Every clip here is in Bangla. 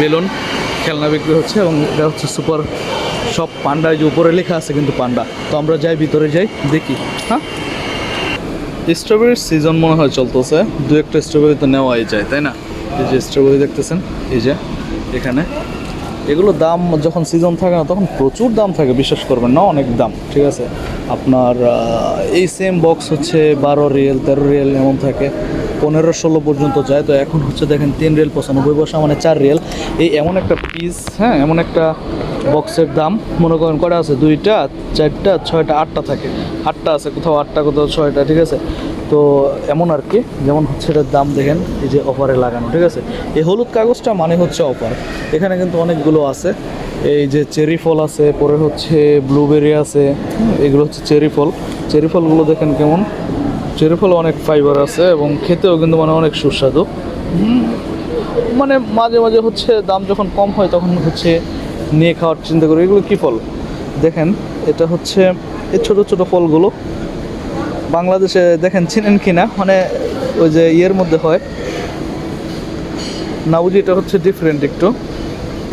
বেলুন খেলনা বিক্রি হচ্ছে এবং এটা হচ্ছে সুপার সব পান্ডা যে উপরে লেখা আছে কিন্তু পান্ডা। তো আমরা যাই, ভিতরে যাই, দেখি। হ্যাঁ? স্ট্রবেরির সিজন মনে হয় চলতেছে। দু একটা স্ট্রবেরি তো নেওয়াই যায়, তাই না? এই যে স্ট্রবেরি দেখতেছেন, এই যে এখানে। এগুলো দাম যখন সিজন থাকে না, তখন প্রচুর দাম থাকে, বিশ্বাস করবেন না, অনেক দাম, ঠিক আছে? আপনার এই সেম বক্স হচ্ছে বারো রিয়েল, তেরো রিয়েল এমন থাকে। পনেরো ষোলো পর্যন্ত যায়। তো এখন হচ্ছে দেখেন, তিন রিয়েল পঁচানব্বই পয়সা মানে চার রিয়েল। এই এমন একটা পিস হ্যাঁ এমন একটা বক্সের দাম, মনে করেন কটা আছে? দুইটা, চারটা, ছয়টা, আটটা থাকে। আটটা আছে, কোথাও আটটা, কোথাও ছয়টা, ঠিক আছে? তো এমন আর কি, যেমন হচ্ছে এটার দাম দেখেন, এই যে অফারে লাগানো, ঠিক আছে? এই হলুদ কাগজটা মানে হচ্ছে অফার এখানে কিন্তু অনেকগুলো আছে। এই যে চেরি ফল আছে, পরে হচ্ছে ব্লুবেরি আছে এগুলো হচ্ছে চেরি ফল। চেরি ফলগুলো দেখেন কেমন? চেরি ফল অনেক ফাইবার আছে এবং খেতেও কিন্তু মানে অনেক সুস্বাদু। মানে মাঝে মাঝে হচ্ছে দাম যখন কম হয় তখন হচ্ছে নিয়ে খাওয়ার চিন্তা করি। এগুলো কী ফল? দেখেন, এটা হচ্ছে এই ছোটো ছোটো ফলগুলো বাংলাদেশে দেখেন চিনেন কি না? মানে ওই যে ইয়ের মধ্যে হয়। নাউজি এটা হচ্ছে ডিফারেন্ট একটু।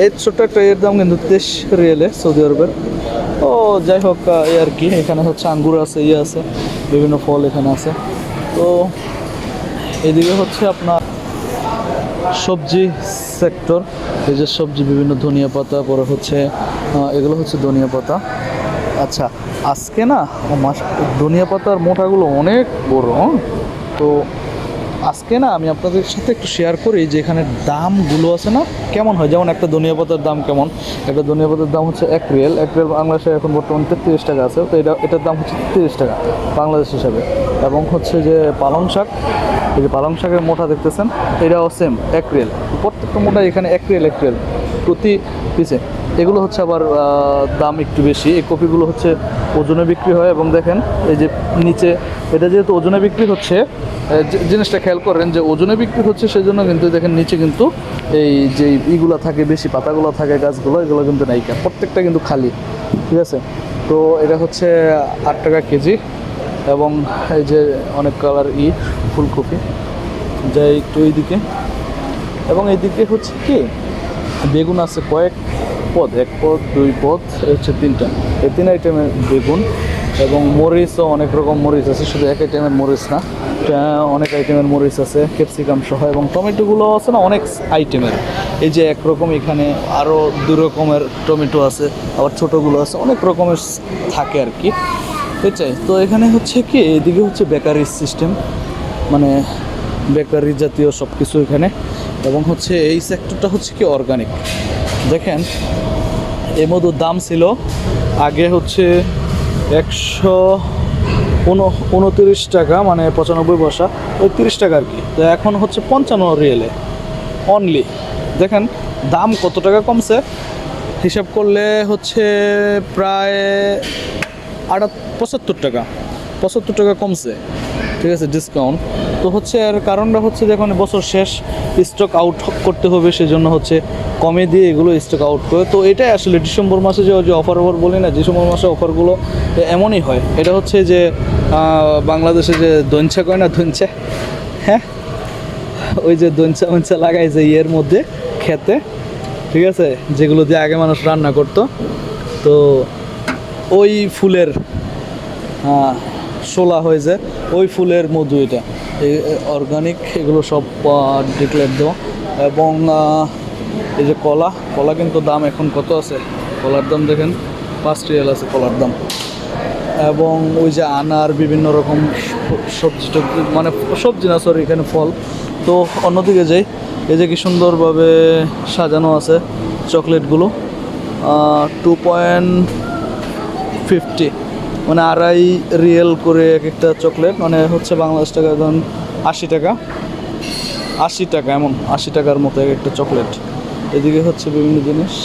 এই ছোট্ট একটা এর দাম কিন্তু তেইশ রিয়েলে সৌদি আরবের। ও, যাই হোক এ আর কি। এখানে হচ্ছে আঙ্গুর আছে ইয়ে আছে, বিভিন্ন ফল এখানে আছে। তো, এদিকে হচ্ছে আপনার সবজি সেক্টর এই যে সবজি, বিভিন্ন ধনিয়া পাতা, পরে হচ্ছে এগুলো হচ্ছে ধনিয়া পাতা আচ্ছা আজকে না ধনিয়া পাতার মোটাগুলো অনেক বড় হ্যাঁ? তো আজকে না আমি আপনাদের সাথে একটু শেয়ার করি যে এখানে দামগুলো আছে না কেমন হয়? যেমন একটা ধনিয়া পাতার দাম কেমন? একটা ধনিয়া পাতার দাম হচ্ছে এক রিয়েল। এক রিয়েল বাংলাদেশে এখন বর্তমানে তেত্রিশ টাকা আছে। তো এটা, এটার দাম হচ্ছে তিরিশ টাকা বাংলাদেশ হিসাবে। এবং হচ্ছে যে পালং শাক, এই যে পালং শাকের মোটা দেখতেছেন, এটাও সেম এক রিয়েল। প্রত্যেকটা মোটা এখানে এক রিয়েল এক রিয়েল প্রতি পিসে এগুলো হচ্ছে আবার দাম একটু বেশি। এই কপিগুলো হচ্ছে ওজনে বিক্রি হয় এবং দেখেন, এই যে নিচে, এটা যেহেতু ওজনে বিক্রি হচ্ছে জিনিসটা খেয়াল করেন যে ওজনে বিক্রি হচ্ছে সেজন্য কিন্তু দেখেন নিচে কিন্তু এই যে ইগুলো থাকে, বেশি পাতাগুলো থাকে গাছগুলো, এগুলো কিন্তু নাইকা প্রত্যেকটা কিন্তু খালি, ঠিক আছে? তো এটা হচ্ছে আট টাকা কেজি এবং এই যে অনেক কালার ই, ফুলকপি। যাই একটু এইদিকে। এবং এইদিকে হচ্ছে কি, বেগুন আছে কয়েক পদ, এক পদ, দুই পদ হচ্ছে তিনটা। এই তিন আইটেমের বেগুন এবং মরিচও অনেক রকম মরিচ আছে, শুধু এক আইটেমের মরিচ না। অনেক আইটেমের মরিচ আছে, ক্যাপসিকাম সহ এবং টমেটোগুলো আছে না, অনেক আইটেমের এই যে একরকম এখানে আরও দু রকমের টমেটো আছে, আবার ছোটোগুলো আছে, অনেক রকমের থাকে আর কি। এটাই। তো এখানে হচ্ছে কি, এদিকে হচ্ছে বেকারি সিস্টেম মানে বেকারি জাতীয় সব কিছু এখানে। এবং হচ্ছে এই সেক্টরটা হচ্ছে কি অর্গানিক দেখেন এর মধুর দাম ছিল আগে হচ্ছে একশো উনতিরিশ টাকা মানে পঁচানব্বই পয়সা ওই তিরিশ টাকা আর কি। তো এখন হচ্ছে পঞ্চান্ন রিয়েলে অনলি দেখেন, দাম কত টাকা কমছে? হিসাব করলে হচ্ছে প্রায় আটা, পঁচাত্তর টাকা পঁচাত্তর টাকা কমছে। ঠিক আছে ডিসকাউন্ট তো হচ্ছে আর কারণটা হচ্ছে যখন বছর শেষ স্টক আউট করতে হবে, সেজন্য হচ্ছে কমে দিয়ে এগুলো স্টক আউট করে। তো এটাই আসলে ডিসেম্বর মাসে যে যে অফার অফার বলি না, ডিসেম্বর মাসে অফারগুলো এমনই হয়। এটা হচ্ছে যে বাংলাদেশে যে দঞ্চা কয় না দঞ্চা হ্যাঁ? ওই যে দঞ্চা মঞ্চা লাগাই যে ইয়ের মধ্যে, খেতে, ঠিক আছে? যেগুলো দিয়ে আগে মানুষ রান্না করতো। তো ওই ফুলের শোলা হয়ে যায় ওই ফুলের মধু এটা। অর্গানিক এগুলো সব ডিক্লেয়ার দেওয়া। এবং এই যে কলা কলা কিন্তু দাম এখন কত আছে? কলার দাম দেখেন, পাঁচ রিয়াল আছে কলার দাম। এবং ওই যে আনার বিভিন্ন রকম সবজি টবজি মানে সবজি না সরি এখানে ফল। তো অন্যদিকে যাই, এই যে কি সুন্দরভাবে সাজানো আছে চকলেটগুলো টু পয়েন্ট ফিফটি মানে আড়াই রিয়েল করে এক একটা চকলেট মানে হচ্ছে বাংলাদেশ টাকা ধরুন আশি টাকা। আশি টাকা এমন, আশি টাকার মতো এক একটা চকলেট। এদিকে হচ্ছে বিভিন্ন জিনিস।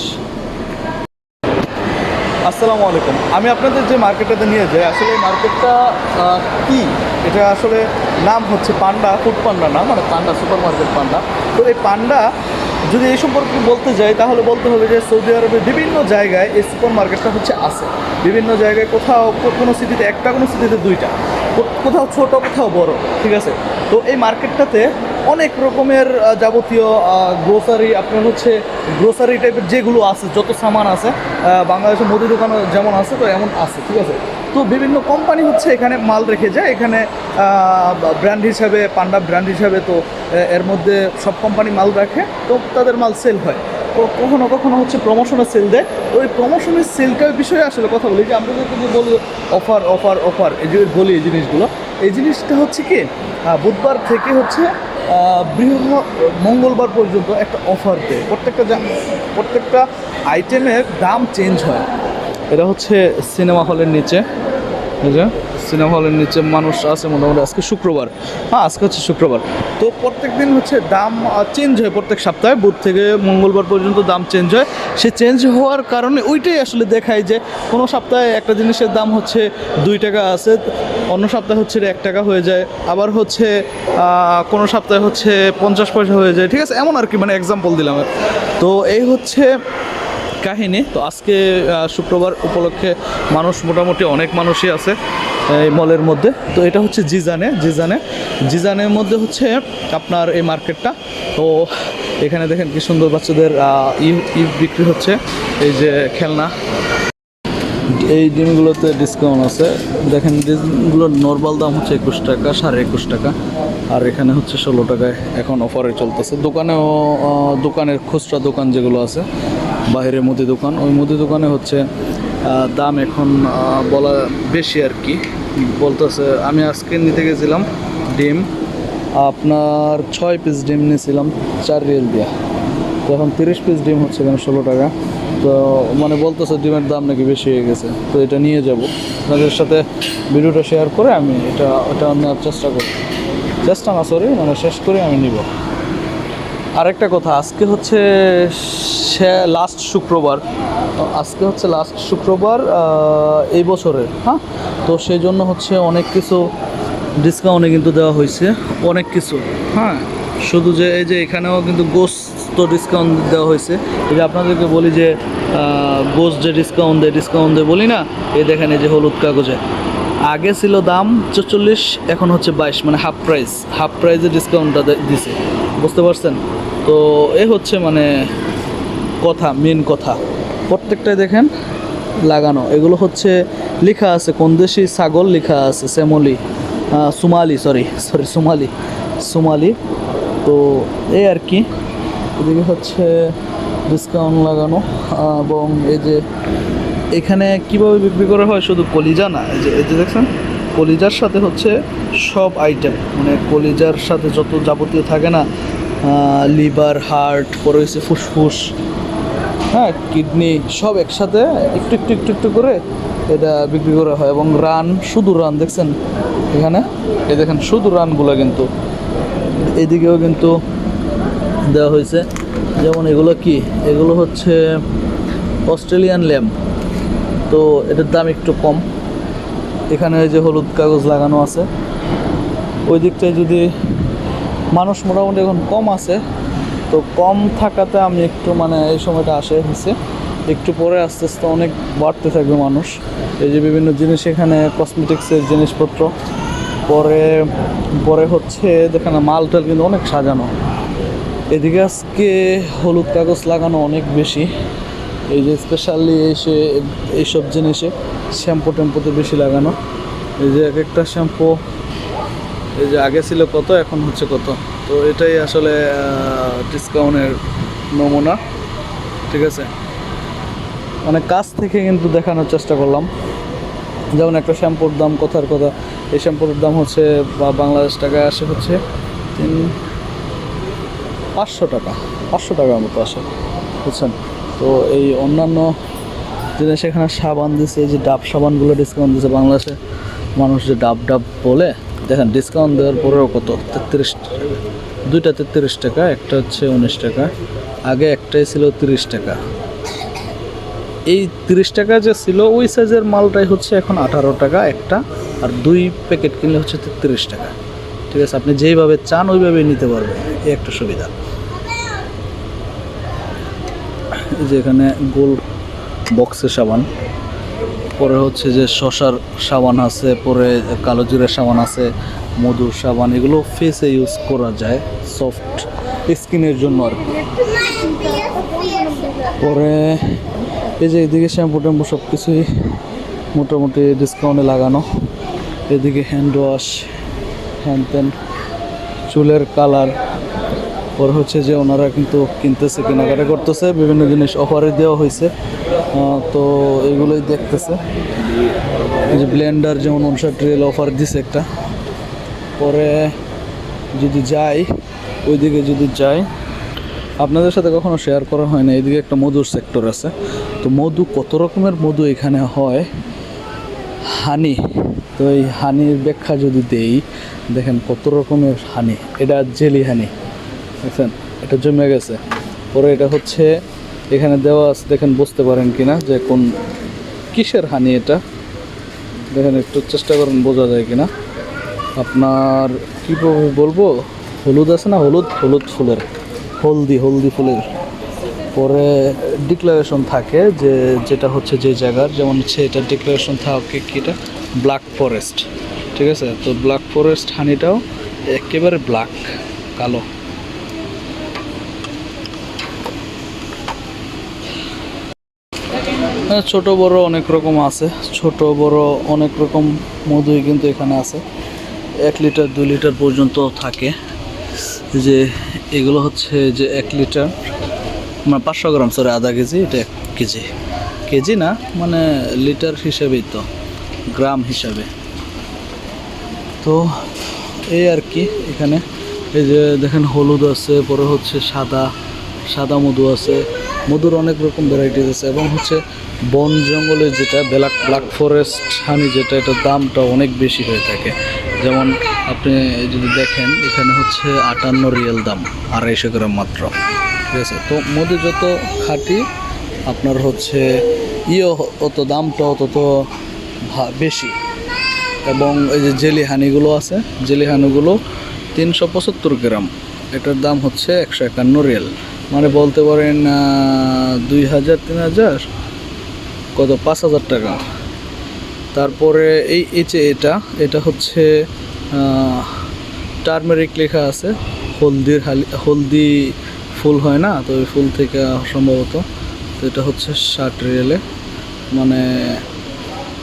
আসসালামু আলাইকুম। আমি আপনাদের যে মার্কেটটাতে নিয়ে যাই, আসলে এই মার্কেটটা কি? এটা আসলে নাম হচ্ছে পান্ডা, ফুড পান্ডা না? মানে পান্ডা সুপার মার্কেট পান্ডা। তো এই পান্ডা, যদি এই সম্পর্কে বলতে যাই, তাহলে বলতে হবে যে সৌদি আরবের বিভিন্ন জায়গায় এই সুপার মার্কেটটা হচ্ছে আছে। বিভিন্ন জায়গায় কোথাও কোনো সিটিতে একটা, কোনো সিটিতে দুইটা। কোথাও ছোট, কোথাও বড়, ঠিক আছে? তো এই মার্কেটটাতে অনেক রকমের যাবতীয় গ্রোসারি আপনার হচ্ছে গ্রোসারি টাইপের যেগুলো আছে, যত সামান আছে বাংলাদেশের মুদি দোকানও যেমন আছে, তো এমন আছে, ঠিক আছে? তো বিভিন্ন কোম্পানি হচ্ছে এখানে মাল রেখে যায়, এখানে ব্র্যান্ড হিসাবে, পান্ডা ব্র্যান্ড হিসাবে, তো এর মধ্যে সব কোম্পানি মাল রাখে, তো তাদের মাল সেল হয়। তো কখনো কখনো হচ্ছে প্রমোশনের সেল দেয়। ওই প্রমোশনের সেলটার বিষয়ে আসলে কথা বলি যে আমরা যদি বলি অফার অফার অফার এই যে বলি এই জিনিসগুলো, এই জিনিসটা হচ্ছে কি বুধবার থেকে হচ্ছে বৃহ মঙ্গলবার পর্যন্ত একটা অফার দেয়। প্রত্যেকটা প্রত্যেকটা আইটেমের দাম চেঞ্জ হয়। এটা হচ্ছে সিনেমা হলের নিচে। যে, সিনেমা হলের নিচে মানুষ আছে মোটামুটি। আজকে শুক্রবার। হ্যাঁ আজকে হচ্ছে শুক্রবার। তো প্রত্যেক দিন হচ্ছে দাম চেঞ্জ হয় প্রত্যেক সপ্তাহে। বুধ থেকে মঙ্গলবার পর্যন্ত দাম চেঞ্জ হয়। সে চেঞ্জ হওয়ার কারণে ওইটাই আসলে দেখায় যে কোনো সপ্তাহে একটা জিনিসের দাম হচ্ছে দুই টাকা আছে, অন্য সপ্তাহে হচ্ছে এক টাকা হয়ে যায়। আবার হচ্ছে কোনো সপ্তাহে হচ্ছে পঞ্চাশ পয়সা হয়ে যায়। ঠিক আছে, এমন আর কি মানে এক্সাম্পল দিলাম। তো এই হচ্ছে কাহিনী। তো আজকে শুক্রবার উপলক্ষে মানুষ মোটামুটি অনেক মানুষই আছে এই মলের মধ্যে। তো এটা হচ্ছে জিজানে জিজানে। জিজানের মধ্যে হচ্ছে আপনার এই মার্কেটটা। তো এখানে দেখেন কি সুন্দর বাচ্চাদের ইভ বিক্রি হচ্ছে। এই যে খেলনা। এই ডিমগুলোতে ডিসকাউন্ট আছে। দেখেন ডিমগুলোর নর্মাল দাম হচ্ছে একুশ টাকা, সাড়ে একুশ টাকা। আর এখানে হচ্ছে ষোলো টাকায় এখন অফারে চলতেছে। দোকানেও দোকানের খুচরা দোকান যেগুলো আছে বাইরে মুদি দোকান। ওই মুদি দোকানে হচ্ছে দাম এখন বলা বেশি আর কি। বলতেছে, আমি আজকে নিতে গেছিলাম, ডিম। আপনার ছয় পিস ডিম নিয়েছিলাম, চার রিয়েল দিয়া। তো এখন তিরিশ পিস ডিম হচ্ছে এখানে ষোলো টাকা। তো মানে বলতেছে ডিমের দাম নাকি বেশি হয়ে গেছে। তো এটা নিয়ে যাব। আপনাদের সাথে ভিডিওটা শেয়ার করে আমি এটা ওটা নেওয়ার চেষ্টা করি চেষ্টা না সরি মানে শেষ করে আমি নিব। আরেকটা কথা, আজকে হচ্ছে লাস্ট শুক্রবার। আজকে হচ্ছে লাস্ট শুক্রবার এই বছরের হ্যাঁ? তো সেই জন্য হচ্ছে অনেক কিছু ডিসকাউন্টে কিন্তু দেওয়া হয়েছে, অনেক কিছু হ্যাঁ? শুধু যে এই যে এখানেও কিন্তু গোস্ত ডিসকাউন্ট দেওয়া হয়েছে। এই যে আপনাদেরকে বলি যে গোস্ত যে ডিসকাউন্ট দেয় ডিসকাউন্ট দেয় বলি না, এই দেখেন এই যে হলুদ কাগজে। আগে ছিল দাম চল্লিশ, এখন হচ্ছে বাইশ মানে হাফ প্রাইস হাফ প্রাইসে ডিসকাউন্টটা দিছে। বুঝতে পারছেন? তো এ হচ্ছে মানে কথা মেন কথা। প্রত্যেকটাই দেখেন লাগানো। এগুলো হচ্ছে লেখা আছে, কোন দেশি ছাগল লেখা আছে, শ্যামলি সুমালি সরি সরি সুমালি সুমালি। তো এই আর কি। এদিকে হচ্ছে ডিসকাউন্ট লাগানো এবং এই যে এখানে কীভাবে বিক্রি করা হয় শুধু কলিজা না, এই যে এই যে দেখছেন, কলিজার সাথে হচ্ছে সব আইটেম মানে কলিজার সাথে যত যাবতীয় থাকে না লিভার হার্ট পরে হচ্ছে ফুসফুস হ্যাঁ কিডনি সব একসাথে একটু একটু একটু একটু করে এটা বিক্রি করা হয় এবং রান, শুধু রান দেখছেন এখানে? এই দেখেন, শুধু রানগুলো কিন্তু। এদিকেও কিন্তু দেওয়া হয়েছে। যেমন এগুলো কি? এগুলো হচ্ছে অস্ট্রেলিয়ান ল্যাম্প। তো এটার দাম একটু কম। এখানে যে হলুদ কাগজ লাগানো আছে। ওই দিকটায় যদি মানুষ মোটামুটি এখন কম আছে তো কম থাকাতে আমি একটু মানে এই সময়টা আসে হয়েছে একটু পরে আস্তে আস্তে অনেক বাড়তে থাকবে মানুষ। এই যে বিভিন্ন জিনিস এখানে কসমেটিক্সের জিনিসপত্র। পরে পরে হচ্ছে দেখেন মাল টাল কিন্তু অনেক সাজানো। এদিকে আজকে হলুদ কাগজ লাগানো অনেক বেশি। এই যে স্পেশালি এসে এইসব জিনিসে শ্যাম্পু টেম্পুতে বেশি লাগানো। এই যে এক একটা শ্যাম্পু, এই যে আগে ছিল কত, এখন হচ্ছে কত? তো এটাই আসলে ডিসকাউন্টের নমুনা, ঠিক আছে? মানে কাছ থেকে কিন্তু দেখানোর চেষ্টা করলাম। যেমন একটা শ্যাম্পুর দাম কথার কথা, এই শ্যাম্পুর দাম হচ্ছে, বা বাংলাদেশ টাকায় আসে হচ্ছে তিন, পাঁচশো টাকা, পাঁচশো টাকার মতো আসে, বুঝছেন? তো এই অন্যান্য জিনিস এখানে সাবান দিছে যে ডাব সাবানগুলো ডিসকাউন্ট দিছে বাংলাদেশে, মানুষ যে ডাব ডাব বলে দেখেন ডিসকাউন্ট দেওয়ার পরেও কত? তেত্রিশ দুইটা তেত্রিশ টাকা, একটা হচ্ছে উনিশ টাকা। আগে একটাই ছিল তিরিশ টাকা। এই তিরিশ টাকা যে ছিল, ওই সাইজের মালটাই হচ্ছে এখন আঠারো টাকা একটা, আর দুই প্যাকেট কিনলে হচ্ছে তেত্রিশ টাকা। ঠিক আছে, আপনি যেইভাবে চান ওইভাবেই নিতে পারবেন। এই একটা সুবিধা। এই যে এখানে গোল বক্সের সাবান। পরে হচ্ছে যে শশার সাবান আছে, পরে কালো জিরের সাবান আছে, মধুর সাবান, এগুলো ফেসে ইউজ করা যায় সফট স্কিনের জন্য আর পরে এই যে এদিকে শ্যাম্পু ট্যাম্পু সব কিছুই মোটামুটি ডিসকাউন্টে লাগানো। এদিকে হ্যান্ড ওয়াশ হ্যান ত্যান চুলের কালার পরে হচ্ছে যে ওনারা কিন্তু কিনতেছে, কেনাকাটা করতেছে, বিভিন্ন জিনিস অফারে দেওয়া হয়েছে। তো এগুলোই দেখতেছে। যে ব্লেন্ডার যেমন উনষাট রিয়েল অফার দিছে একটা। পরে যদি যাই, ওইদিকে যদি যাই, আপনাদের সাথে কখনো শেয়ার করা হয় না, এদিকে একটা মধুর সেক্টর আছে। তো মধু কত রকমের মধু এখানে হয়? হানি। তো এই হানির ব্যাখ্যা যদি দেই, দেখেন কত রকমের হানি। এটা জেলি হানি। দেখছেন? এটা জমে গেছে। পরে এটা হচ্ছে এখানে দেওয়া আছে, দেখেন বুঝতে পারেন কিনা যে কোন কিসের হানি এটা। দেখেন একটু চেষ্টা করেন বোঝা যায় কিনা। আপনার কীভাবে বলব? হলুদ আছে না? হলুদ? হলুদ ফুলের। হলদি হলদি ফুলের। পরে ডিক্লারেশন থাকে যে যেটা হচ্ছে যে জায়গার, যেমন হচ্ছে এটা ডিক্লারেশন থাকে কি এটা? ব্ল্যাক ফরেস্ট ঠিক আছে? তো ব্ল্যাক ফরেস্ট হানিটাও একেবারে ব্ল্যাক কালো। ছোট, বড় অনেক রকম আছে। ছোট, বড় অনেক রকম মধুই কিন্তু এখানে আছে। এক লিটার, দুই লিটার পর্যন্ত থাকে। যে এগুলো হচ্ছে যে এক লিটার মানে পাঁচশো গ্রাম সরি আধা কেজি, এটা এক কেজি। কেজি না মানে লিটার হিসাবেই তো, গ্রাম হিসাবে। তো এই আর কি এখানে। এই যে দেখেন, হলুদ আছে, পরে হচ্ছে সাদা সাদা মধু আছে। মধুর অনেক রকম ভ্যারাইটিস আছে। এবং হচ্ছে বন জঙ্গলে যেটা, ব্ল্যাক ব্ল্যাক ফরেস্ট হানি যেটা, এটার দামটা অনেক বেশি হয়ে থাকে। যেমন আপনি যদি দেখেন, এখানে হচ্ছে আটান্ন রিয়েল দাম, আড়াইশো গ্রাম মাত্র। ঠিক আছে? তো মধু যত খাঁটি, আপনার হচ্ছে ইয়ে অত দামটাও তত ভা- বেশি। এবং এই যে জেলি হানিগুলো আছে জেলি হানিগুলো তিনশো পঁচাত্তর গ্রাম। এটার দাম হচ্ছে একশো একান্ন রিয়েল। মানে বলতে পারেন দুই হাজার, তিন হাজার কত? পাঁচ হাজার টাকা। তারপরে এই এই এটা এটা হচ্ছে টার্মেরিক লেখা আছে। হলদির হালি, হলদি ফুল হয় না? তো ওই ফুল থেকে সম্ভবত। তো এটা হচ্ছে ষাট রিয়েলে। মানে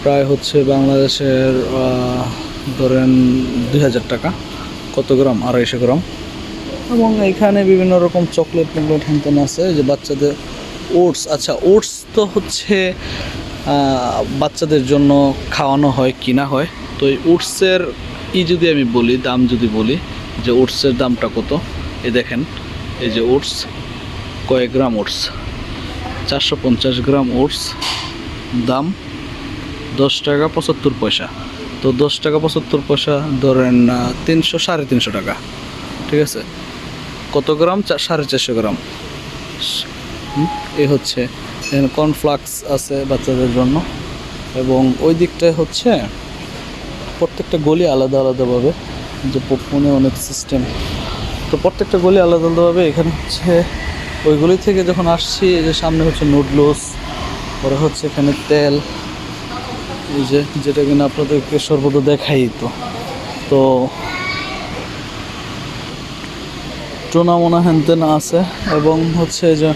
প্রায় হচ্ছে বাংলাদেশের ধরেন দুই হাজার টাকা। কত গ্রাম? আড়াইশো গ্রাম। এবং এখানে বিভিন্ন রকম চকলেট টকলেট হ্যানতেন আছে। যে বাচ্চাদের ওটস আচ্ছা ওটস তো হচ্ছে বাচ্চাদের জন্য খাওয়ানো হয়, কিনা হয়। তো এই ওটসের ই যদি আমি বলি, দাম যদি বলি, যে ওটসের দামটা কত? এ দেখেন, এই যে ওটস কয়েক গ্রাম ওটস? চারশো পঞ্চাশ গ্রাম ওটস, দাম দশ টাকা পঁচাত্তর পয়সা। তো দশ টাকা পঁচাত্তর পয়সা ধরেন তিনশো সাড়ে তিনশো টাকা, ঠিক আছে? কত গ্রাম? সাড়ে চারশো গ্রাম। এই হচ্ছে কর্নফ্লাক্স আছে বাচ্চাদের জন্য। এবং ওই দিকটায় হচ্ছে প্রত্যেকটা গলি আলাদা আলাদাভাবে, যে পপকর্নে অনেক সিস্টেম তো প্রত্যেকটা গলি আলাদা আলাদাভাবে, এখানে হচ্ছে ওই গলি থেকে যখন আসছি, এই যে সামনে হচ্ছে নুডলস পরে হচ্ছে এখানে তেল, এই যে যেটা কিনা আপনাদেরকে সর্বদা দেখাই তো। তো টোনা মোনা হ্যানতেন আছে, এবং হচ্ছে যে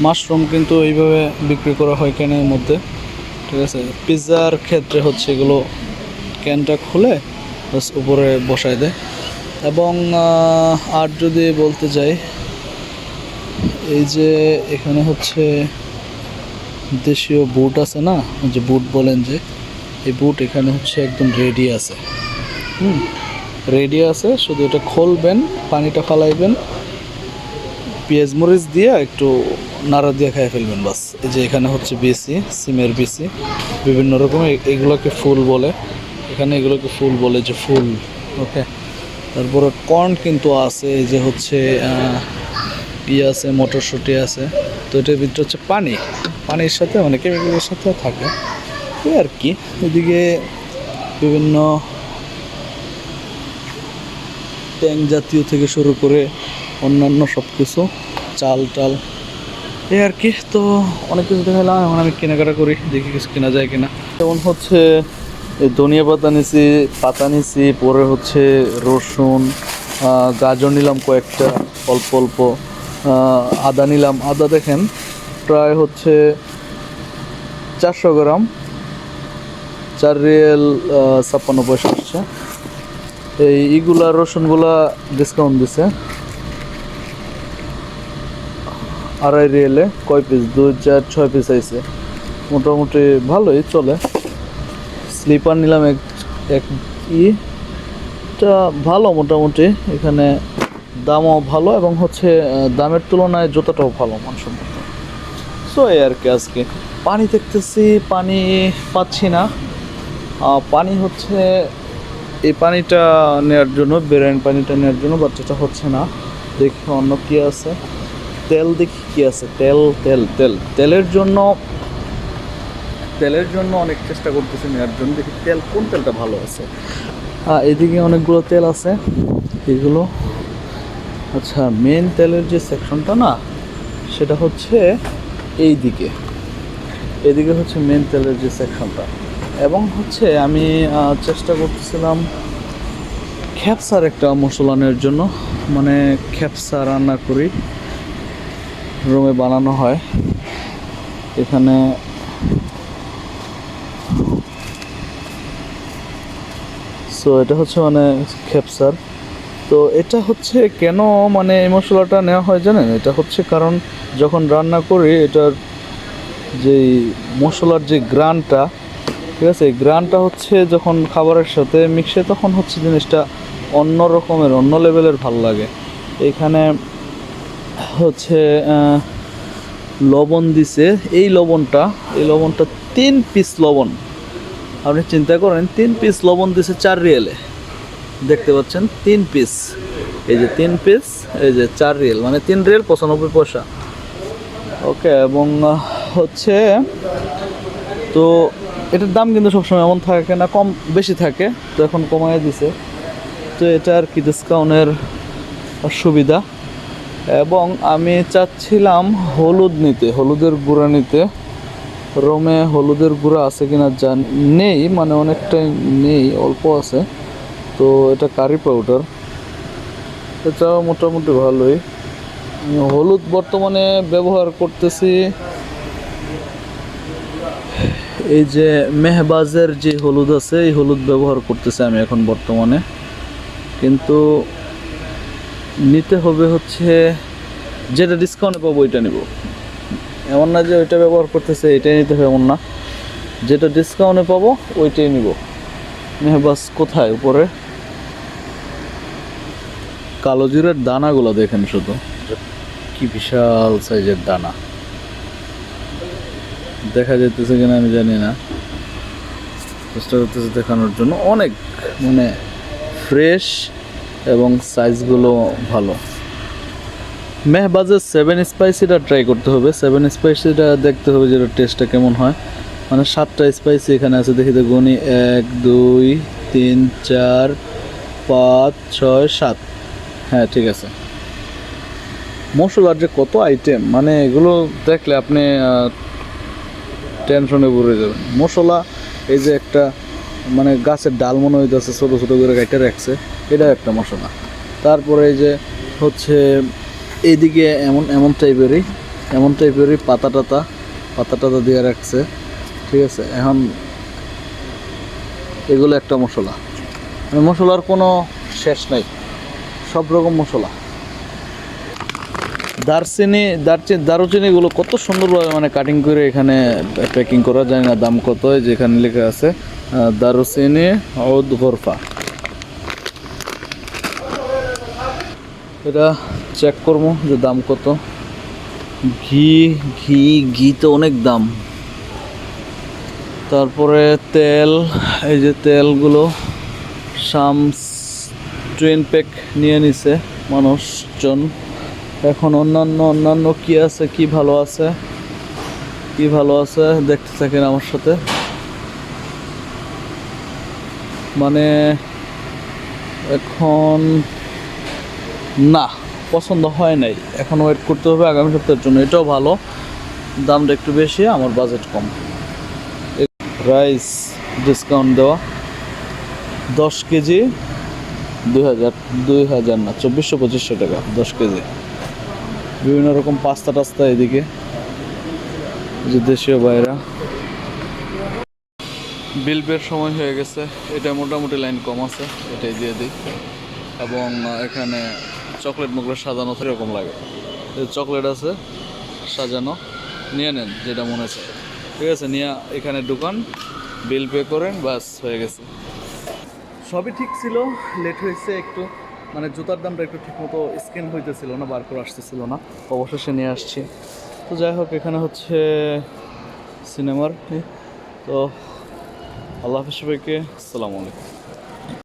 মাশরুম কিন্তু এইভাবে বিক্রি করা হয় ক্যানের মধ্যে। ঠিক আছে? পিৎজার ক্ষেত্রে হচ্ছে এগুলো ক্যানটা খুলে বাস উপরে বসায় দেয়। এবং আর যদি বলতে যাই, এই যে এখানে হচ্ছে দেশীয় বুট আছে না? যে বুট বলেন যে, এই বুট এখানে হচ্ছে একদম রেডি আছে। হুম? রেডি আছে, শুধু এটা খোলবেন, পানিটা ফালাইবেন পেঁয়াজ মরিচ দিয়ে একটু নাড়া দিয়ে খেয়ে ফেলবেন, বাস। এই যে এখানে হচ্ছে বিসি, সিমের বিসি, বিভিন্ন রকমের এগুলোকে ফুল বলে। এখানে এগুলোকে ফুল বলে যে ফুল, ওকে? তারপরে কর্ন কিন্তু আছে, এই যে হচ্ছে ইয়ে আছে, মটরশুঁটি আছে। তো এটার ভিতরে হচ্ছে পানি। পানির সাথে মানে কেমিক্যালের সাথে থাকে। এই আর কি। এদিকে বিভিন্ন ট্যাং জাতীয় থেকে শুরু করে অন্যান্য সব কিছু, চাল টাল। এই আর কি, তো অনেক কিছু দেখালাম এখন আমি কেনাকাটা করি, দেখি কিছু কেনা যায় কিনা। যেমন হচ্ছে ধনিয়া পাতা নিছি পাতা নিছি, পরে হচ্ছে রসুন গাজর নিলাম কয়েকটা, অল্প অল্প আদা নিলাম। আদা দেখেন, প্রায় হচ্ছে চারশো গ্রাম। চার রিয়েল ছাপ্পান্ন পয়সা আসছে। এই ইগুলা রসুনগুলা ডিসকাউন্ট দিছে। আড়াই রিয়েলে কয় পিস দুই, চার, ছয় পিস আইছে। মোটামুটি ভালোই চলে। স্লিপার নিলাম এক এক ই। এটা ভালো মোটামুটি। এখানে দামও ভালো এবং হচ্ছে দামের তুলনায় জুতাটাও ভালো মানসম্মত। সো এই আর কি আজকে। পানি দেখতেছি, পানি পাচ্ছি না। পানি হচ্ছে, এই পানিটা নেওয়ার জন্য বেরাইন পানিটা নেওয়ার জন্য বাচ্চাটা হচ্ছে না। দেখি অন্য কী আছে। তেল দেখি। কি আছে? তেল তেল তেল। তেলের জন্য তেলের জন্য অনেক চেষ্টা করতেছি নেওয়ার জন্য। দেখি তেল কোন তেলটা ভালো আছে? এদিকে অনেকগুলো তেল আছে। এগুলো আচ্ছা মেন তেলের যে সেকশনটা না সেটা হচ্ছে এই দিকে এদিকে হচ্ছে মেন তেলের যে সেকশনটা এবং হচ্ছে আমি চেষ্টা করতেছিলাম খ্যাপসার একটা মশলা নেওয়ার জন্য। মানে খ্যাপসা রান্না করি। রুমে বানানো হয়। এখানে সো এটা হচ্ছে মানে খেপসার তো এটা হচ্ছে কেন মানে এই মশলাটা নেওয়া হয় জানেন? এটা হচ্ছে কারণ যখন রান্না করি, এটার যে মশলার যে গ্রানটা, ঠিক আছে? এই গ্রানটা হচ্ছে যখন খাবারের সাথে মিক্সে তখন হচ্ছে জিনিসটা অন্য রকমের, অন্য লেভেলের ভালো লাগে। এখানে হচ্ছে লবণ দিছে। এই লবণটা এই লবণটা তিন পিস লবণ। আপনি চিন্তা করেন, তিন পিস লবণ দিছে চার রিয়েলে। দেখতে পাচ্ছেন, তিন পিস এই যে তিন পিস এই যে চার রিয়েল মানে তিন রিয়েল পঁচানব্বই পয়সা। ওকে, এবং হচ্ছে, তো এটার দাম কিন্তু সবসময় এমন থাকে না, কম, বেশি থাকে, তো এখন কমায় দিছে। তো এটা আর কি ডিসকাউন্টের সুবিধা। এবং আমি চাচ্ছিলাম হলুদ নিতে, হলুদের গুঁড়া নিতে। রোমে হলুদের গুঁড়া আছে কিনা জান, নেই মানে অনেকটাই নেই, অল্প আছে। তো এটা কারি পাউডার এটাও মোটামুটি ভালোই। হলুদ বর্তমানে ব্যবহার করতেছি এই যে মেহবাজের যে হলুদ আছে, এই হলুদ ব্যবহার করতেছি আমি এখন বর্তমানে। কিন্তু নিতে হবে হচ্ছে যেটা ডিসকাউন্টে পাবো ওইটা নেব। এমন না যে ওইটা ব্যবহার করতেছে, এটাই নিতে হবে এমন না। যেটা ডিসকাউন্টে পাবো, ওইটাই নিব। মেহবাস কোথায় উপরে? কালো জিরের দানাগুলো দেখেন শুধু। কি বিশাল সাইজের দানা। দেখা যেতেছে কিনা আমি জানি না। চেষ্টা করতেছে দেখানোর জন্য। অনেক মানে ফ্রেশ এবং সাইজগুলো ভালো। মেহবাজের সেভেন স্পাইসিটা ট্রাই করতে হবে। সেভেন স্পাইসিটা দেখতে হবে যেটা টেস্টটা কেমন হয়। মানে সাতটা স্পাইসি এখানে আছে। দেখি তো গুনি এক, দুই, তিন, চার, পাঁচ, ছয়, সাত। হ্যাঁ ঠিক আছে। মশলার যে কত আইটেম মানে এগুলো দেখলে আপনি টেনশনে পড়ে যাবেন। মশলা, এই যে একটা মানে গাছের ডাল মনে হইতেছে, ছোটো ছোটো করে কেটে রাখছে। এটা একটা মশলা। তারপরে এই যে হচ্ছে এইদিকে এমন এমন টাইপেরই এমন টাইপেরই পাতা টাতা পাতা টাতা দিয়ে রাখছে, ঠিক আছে? এখন এগুলো একটা মশলা। মানে মশলার কোনো শেষ নাই। সব রকম মশলা। দারচিনি দারচিনি দারুচিনিগুলো কত সুন্দরভাবে মানে কাটিং করে এখানে প্যাকিং করা যায় না, দাম কত যেখানে লেখা আছে দারুচিনি ঔদ গরফা এটা চেক করব যে দাম কত। ঘি ঘি ঘি তো অনেক দাম। তারপরে তেল, এই যে তেলগুলো, শামস ট্রেন প্যাক নিয়ে নিছে মানুষজন। এখন অন্যান্য অন্যান্য কি আছে, কি ভালো আছে? কি ভালো আছে দেখতে থাকেন আমার সাথে? মানে এখন না, পছন্দ হয় নাই। এখন ওয়েট করতে হবে আগামী সপ্তাহের জন্য। এটাও ভালো। দামটা একটু বেশি, আমার বাজেট কম। রাইস ডিসকাউন্ট দেওয়া। দশ কেজি, দুই হাজার দুই হাজার না, চব্বিশশো পঁচিশশো টাকা, দশ কেজি। বিভিন্ন রকম পাস্তা টাস্তা এদিকে। যে দেশীয় বাইরা। বিল পের সময় হয়ে গেছে। এটা মোটামুটি লাইন কম আছে, এটাই দিয়ে দিই। এবং এখানে চকলেট মুকলেট সাজানো এরকম লাগে। চকলেট আছে, সাজানো। নিয়ে নেন, যেটা মনে চায় ঠিক আছে, নিয়ে এখানে দোকান বিল পে করেন, বাস, হয়ে গেছে। সবই ঠিক ছিল লেট হয়েছে একটু। মানে জুতার দামটা একটু ঠিকমতো স্ক্যান হইতেছিল না, বার করে আসতেছিল না। অবশেষে নিয়ে আসছি। তো যাই হোক, এখানে হচ্ছে সিনেমার তো আল্লাহ হাফিজ সবাইকে, আসসালামু আলাইকুম।